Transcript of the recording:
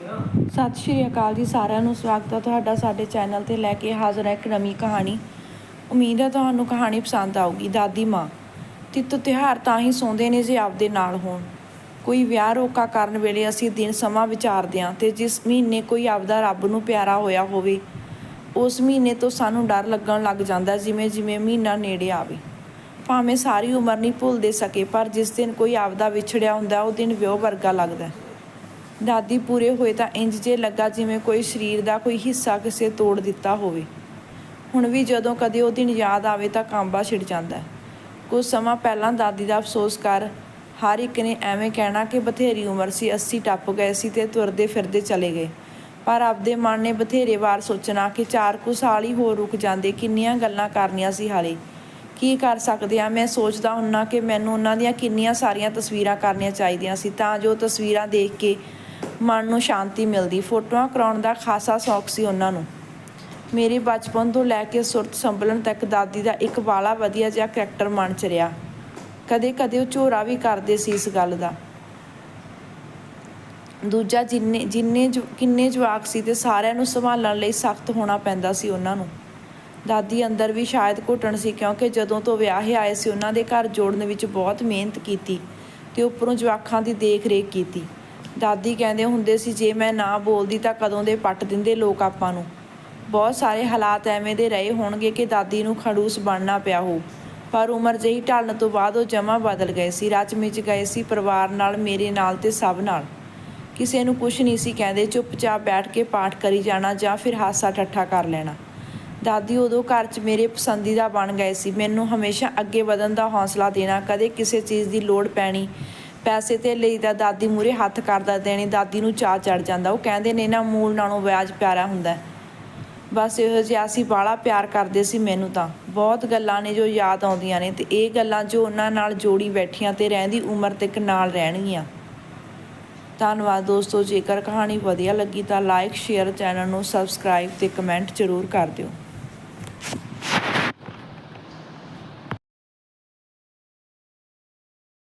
ਸਤਿ ਸ਼੍ਰੀ ਅਕਾਲ ਜੀ ਸਾਰਿਆਂ ਨੂੰ, ਸਵਾਗਤ ਹੈ ਤੁਹਾਡਾ ਸਾਡੇ ਚੈਨਲ ਤੇ ਲੈ ਕੇ ਹਾਜ਼ਰ ਹੈ ਇੱਕ ਨਵੀਂ ਕਹਾਣੀ। ਉਮੀਦ ਹੈ ਤੁਹਾਨੂੰ ਕਹਾਣੀ ਪਸੰਦ ਆਊਗੀ, ਦਾਦੀ ਮਾਂ। ਤਿੱਤ ਤਿਉਹਾਰ ਤਾਂ ਹੀ ਸੌਂਦੇ ਨੇ ਜੇ ਆਪਦੇ ਨਾਲ ਹੋਣ। ਕੋਈ ਵਿਆਹ ਰੋਕਾ ਕਰਨ ਵੇਲੇ ਅਸੀਂ ਦਿਨ ਸਮਾਂ ਵਿਚਾਰਦੇ ਹਾਂ ਤੇ ਜਿਸ ਮਹੀਨੇ ਕੋਈ ਆਪਦਾ ਰੱਬ ਨੂੰ ਪਿਆਰਾ ਹੋਇਆ ਹੋਵੇ, ਉਸ ਮਹੀਨੇ ਤੋਂ ਸਾਨੂੰ ਡਰ ਲੱਗਣ ਲੱਗ ਜਾਂਦਾ ਜਿਵੇਂ ਜਿਵੇਂ ਮਹੀਨਾ ਨੇੜੇ ਆਵੇ। ਭਾਵੇਂ ਸਾਰੀ ਉਮਰ ਨਹੀਂ ਭੁੱਲਦੇ ਸਕੇ, ਪਰ ਜਿਸ ਦਿਨ ਕੋਈ ਆਪਦਾ ਵਿਛੜਿਆ ਹੁੰਦਾ, ਉਹ ਦਿਨ ਵਿਆਹ ਵਰਗਾ ਲੱਗਦਾ ਦਾਦੀ ਪੂਰੇ ਹੋਏ ਤਾਂ ਇੰਜ ਜੇ ਲੱਗਾ ਜਿਵੇਂ ਕੋਈ ਸਰੀਰ ਦਾ ਕੋਈ ਹਿੱਸਾ ਕਿਸੇ ਤੋੜ ਦਿੱਤਾ ਹੋਵੇ। ਹੁਣ ਵੀ ਜਦੋਂ ਕਦੇ ਉਹ ਦਿਨ ਯਾਦ ਆਵੇ ਤਾਂ ਕਾਂਬਾ ਛਿੜ ਜਾਂਦਾ ਹੈ। ਕੁਝ ਸਮਾਂ ਪਹਿਲਾਂ ਦਾਦੀ ਦਾ ਅਫਸੋਸ ਕਰ, ਹਰ ਇੱਕ ਨੇ ਐਵੇਂ ਕਹਿਣਾ ਕਿ ਬਥੇਰੀ ਉਮਰ ਸੀ 80 ਟੱਪ ਗਏ ਸੀ ਤੇ ਤੁਰਦੇ ਫਿਰਦੇ ਚਲੇ ਗਏ। ਪਰ ਆਪਦੇ ਮਨ ਨੇ ਬਥੇਰੇ ਵਾਰ ਸੋਚਣਾ ਕਿ ਚਾਰ ਕੁ ਸਾਲ ਹੀ ਹੋਰ ਰੁਕ ਜਾਂਦੇ, ਕਿੰਨੀਆਂ ਗੱਲਾਂ ਕਰਨੀਆਂ ਸੀ ਹਾਲੇ। ਕੀ ਕਰ ਸਕਦੇ ਆ? ਮੈਂ ਸੋਚਦਾ ਹੁੰਨਾ ਕਿ ਮੈਨੂੰ ਉਹਨਾਂ ਦੀਆਂ ਕਿੰਨੀਆਂ ਸਾਰੀਆਂ ਤਸਵੀਰਾਂ ਕਰਨੀਆਂ ਚਾਹੀਦੀਆਂ ਸੀ, ਤਾਂ ਜੋ ਤਸਵੀਰਾਂ ਦੇਖ ਕੇ ਮਨ ਨੂੰ ਸ਼ਾਂਤੀ ਮਿਲਦੀ। ਫੋਟੋਆਂ ਕਰਾਉਣ ਦਾ ਖਾਸਾ ਸ਼ੌਕ ਸੀ ਉਹਨਾਂ ਨੂੰ। ਮੇਰੇ ਬਚਪਨ ਤੋਂ ਲੈ ਕੇ ਸੁਰਤ ਸੰਭਲਣ ਤੱਕ ਦਾਦੀ ਦਾ ਇੱਕ ਵਾਲਾ ਵਧੀਆ ਜਿਹਾ ਕਰੈਕਟਰ ਮਨ ਚ ਰਿਹਾ। ਕਦੇ ਕਦੇ ਉਹ ਝੋਰਾ ਵੀ ਕਰਦੇ ਸੀ ਇਸ ਗੱਲ ਦਾ। ਦੂਜਾ ਜਿੰਨੇ ਜਿੰਨੇ ਕਿੰਨੇ ਜਵਾਕ ਸੀ ਤੇ ਸਾਰਿਆਂ ਨੂੰ ਸੰਭਾਲਣ ਲਈ ਸਖਤ ਹੋਣਾ ਪੈਂਦਾ ਸੀ ਉਹਨਾਂ ਨੂੰ। ਦਾਦੀ ਅੰਦਰ ਵੀ ਸ਼ਾਇਦ ਘੁੱਟਣ ਸੀ ਕਿਉਂਕਿ ਜਦੋਂ ਤੋਂ ਵਿਆਹੇ ਆਏ ਸੀ ਉਹਨਾਂ ਦੇ ਘਰ ਜੋੜਨ ਵਿੱਚ ਬਹੁਤ ਮਿਹਨਤ ਕੀਤੀ ਤੇ ਉੱਪਰੋਂ ਜਵਾਕਾਂ ਦੀ ਦੇਖ-ਰੇਖ ਕੀਤੀ। ਦਾਦੀ ਕਹਿੰਦੇ ਹੁੰਦੇ ਸੀ, ਜੇ ਮੈਂ ਨਾ ਬੋਲਦੀ ਤਾਂ ਕਦੋਂ ਦੇ ਪੱਟ ਦਿੰਦੇ ਲੋਕ ਆਪਾਂ ਨੂੰ। ਬਹੁਤ ਸਾਰੇ ਹਾਲਾਤ ਐਵੇਂ ਦੇ ਰਹੇ ਹੋਣਗੇ ਕਿ ਦਾਦੀ ਨੂੰ ਖੜੂਸ ਬਣਨਾ ਪਿਆ ਹੋ ਪਰ ਉਮਰ ਜਿਹੀ ਢਲਣ ਤੋਂ ਬਾਅਦ ਉਹ ਜਮਾ ਬਦਲ ਗਏ ਸੀ ਰਚ ਮਿਚ ਗਏ ਸੀ ਪਰਿਵਾਰ ਨਾਲ, ਮੇਰੇ ਨਾਲ ਤੇ ਸਭ ਨਾਲ। ਕਿਸੇ ਨੂੰ ਕੁਝ ਨਹੀਂ ਸੀ ਕਹਿੰਦੇ, ਚੁੱਪਚਾਪ ਬੈਠ ਕੇ ਪਾਠ ਕਰੀ ਜਾਣਾ ਜਾਂ ਫਿਰ ਹਾਸਾ ਠੱਠਾ ਕਰ ਲੈਣਾ। ਦਾਦੀ ਉਦੋਂ ਘਰ 'ਚ ਮੇਰੇ ਪਸੰਦੀਦਾ ਬਣ ਗਏ ਸੀ। ਮੈਨੂੰ ਹਮੇਸ਼ਾ ਅੱਗੇ ਵਧਣ ਦਾ ਹੌਸਲਾ ਦੇਣਾ ਕਦੇ ਕਿਸੇ ਚੀਜ਼ ਦੀ ਲੋੜ ਪੈਣੀ ਪੈਸੇ ਤੇ ਲਈ ਦਾ ਦਾਦੀ ਮੂਰੇ ਹੱਥ ਕਰਦਾ ਦੇਣੀ, ਦਾਦੀ ਨੂੰ ਚਾਅ ਚੜ ਜਾਂਦਾ। ਉਹ ਕਹਿੰਦੇ ਨੇ ਨਾ ਮੂਲ ਨਾਲੋਂ ਵਿਆਜ ਪਿਆਰਾ ਹੁੰਦਾ ਬਸ ਇਹੋ ਜਿਹਾ ਅਸੀਂ ਬਾਹਲਾ ਪਿਆਰ ਕਰਦੇ ਸੀ ਮੈਨੂੰ ਤਾਂ। ਬਹੁਤ ਗੱਲਾਂ ਨੇ ਜੋ ਯਾਦ ਆਉਂਦੀਆਂ ਨੇ ਤੇ ਇਹ ਗੱਲਾਂ ਜੋ ਉਹਨਾਂ ਨਾਲ ਜੋੜੀ ਬੈਠੀਆਂ ਤੇ ਰਹਿੰਦੀ ਉਮਰ ਤੱਕ ਨਾਲ ਰਹਿਣਗੀਆਂ। ਧੰਨਵਾਦ ਦੋਸਤੋ, ਜੇਕਰ ਕਹਾਣੀ ਵਧੀਆ ਲੱਗੀ ਤਾਂ ਲਾਈਕ ਸ਼ੇਅਰ ਚੈਨਲ ਨੂੰ ਸਬਸਕ੍ਰਾਈਬ ਤੇ ਕਮੈਂਟ ਜ਼ਰੂਰ ਕਰ ਦਿਓ।